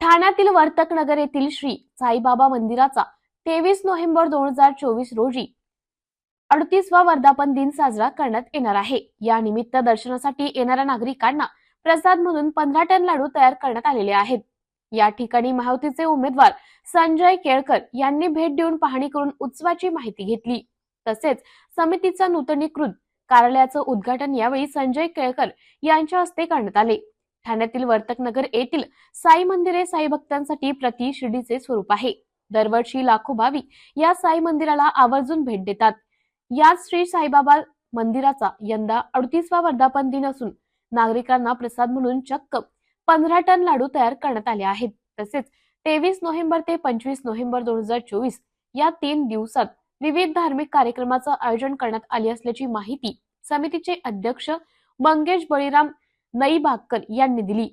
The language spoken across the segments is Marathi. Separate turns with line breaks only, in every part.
ठाण्यातील वर्तकनगर येथील श्री साईबाबा मंदिराचा तेवीस नोव्हेंबर दोन हजार चोवीस रोजी अडतीसवा वर्धापन दिन साजरा करण्यात येणार आहे. या निमित्त दर्शनासाठी येणाऱ्या नागरिकांना प्रसाद म्हणून पंधरा टन लाडू तयार करण्यात आलेले आहेत. या ठिकाणी महायुतीचे उमेदवार संजय केळकर यांनी भेट देऊन पाहणी करून उत्सवाची माहिती घेतली. तसेच समितीचा नूतनीकृत कार्यालयाचं उद्घाटन यावेळी संजय केळकर यांच्या हस्ते करण्यात आले. ठाण्यातील वर्तकनगर येथील साई मंदिरे साई भक्तांसाठी प्रति शिर्डीचे स्वरूप आहे. दरवर्षी लाखो भाविक या साई मंदिराला आवर्जून भेट देतात. याच श्री साईबाबा मंदिराचा यंदा अडतीसवा वर्धापन दिन असून नागरिकांना प्रसाद म्हणून चक्क पंधरा टन लाडू तयार करण्यात आले आहेत. तसेच तेवीस नोव्हेंबर ते पंचवीस नोव्हेंबर दोन हजार चोवीस या तीन दिवसात विविध धार्मिक कार्यक्रमाचं आयोजन करण्यात आले असल्याची माहिती समितीचे अध्यक्ष मंगेश बळीराम नई भाकर यांनी दिली.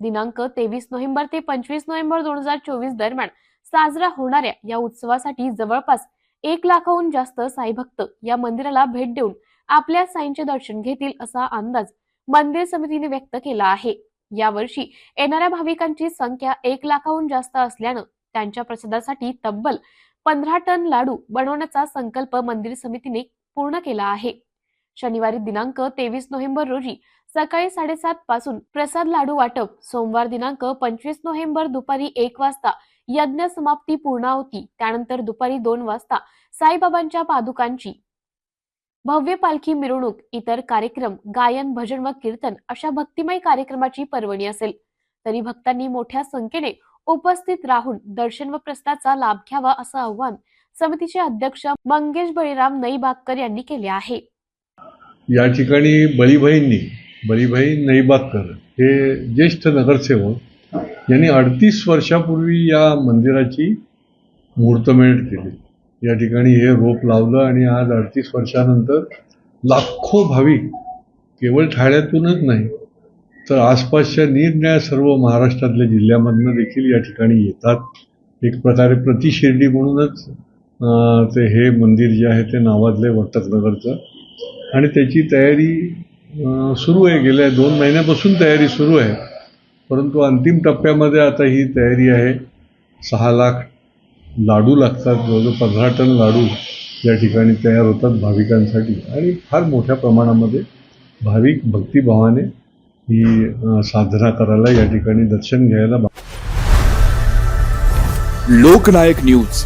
दिनांक तेवीस नोव्हेंबर ते पंचवीस नोव्हेंबर दोन हजार चोवीस दरम्यान साजरा होणाऱ्या या उत्सवासाठी जवळपास एक लाखाहून जास्त साईभक्त या मंदिराला भेट देऊन आपल्या साईंचे दर्शन घेतील असा अंदाज मंदिर समितीने व्यक्त केला आहे. यावर्षी येणाऱ्या भाविकांची संख्या एक लाखाहून जास्त असल्यानं त्यांच्या प्रसादासाठी तब्बल पंधरा टन लाडू बनवण्याचा संकल्प मंदिर समितीने पूर्ण केला आहे. शनिवारी दिनांक तेवीस नोव्हेंबर रोजी सकाळी साडेसात पासून प्रसाद लाडू वाटप. सोमवार दिनांक पंचवीस नोव्हेंबर दुपारी एक वाजता यज्ञ समाप्ती पूर्णावती त्यानंतर दुपारी दोन वाजता साईबाबांच्या पादुकांची भव्य पालखी मिरवणूक इतर कार्यक्रम गायन भजन व कीर्तन अशा भक्तिमय कार्यक्रमाची पर्वणी असेल. तरी भक्तांनी मोठ्या संख्येने उपस्थित राहून दर्शन व प्रस्ताचा लाभ घ्यावा असं आव्हान समितीचे अध्यक्ष मंगेश बळीराम नईबागकर यांनी केले आहे.
या ठिकाणी बळीभाईंनी बळीभाई नैबागकर हे ज्येष्ठ नगरसेवक यांनी अडतीस वर्षापूर्वी या मंदिराची मुहूर्तमेढ केली. या ठिकाणी हे रोप लावलं आणि आज अडतीस वर्षानंतर लाखो भाविक केवळ ठाण्यातूनच नाही तर आसपासच्या निरनिळ्या सर्व महाराष्ट्रातल्या जिल्ह्यामधनं देखील या ठिकाणी येतात. एक प्रकारे प्रतिशिर्डी म्हणूनच ते हे मंदिर जे आहे ते नावाजले वर्तकनगरचं. आणि त्याची तयारी सुरू आहे. गेल्या दोन महिन्यापासून तयारी सुरू आहे. परंतु अंतिम टप्प्यामध्ये आता ही तयारी आहे. सहा लाख लाडू लागतात. जवळजवळ पंधरा टन लाडू या ठिकाणी तयार होतात भाविकांसाठी. आणि फार मोठ्या प्रमाणामध्ये भाविक भक्तिभावाने ही साधना करायला या ठिकाणी दर्शन घ्यायला
लोकनायक न्यूज.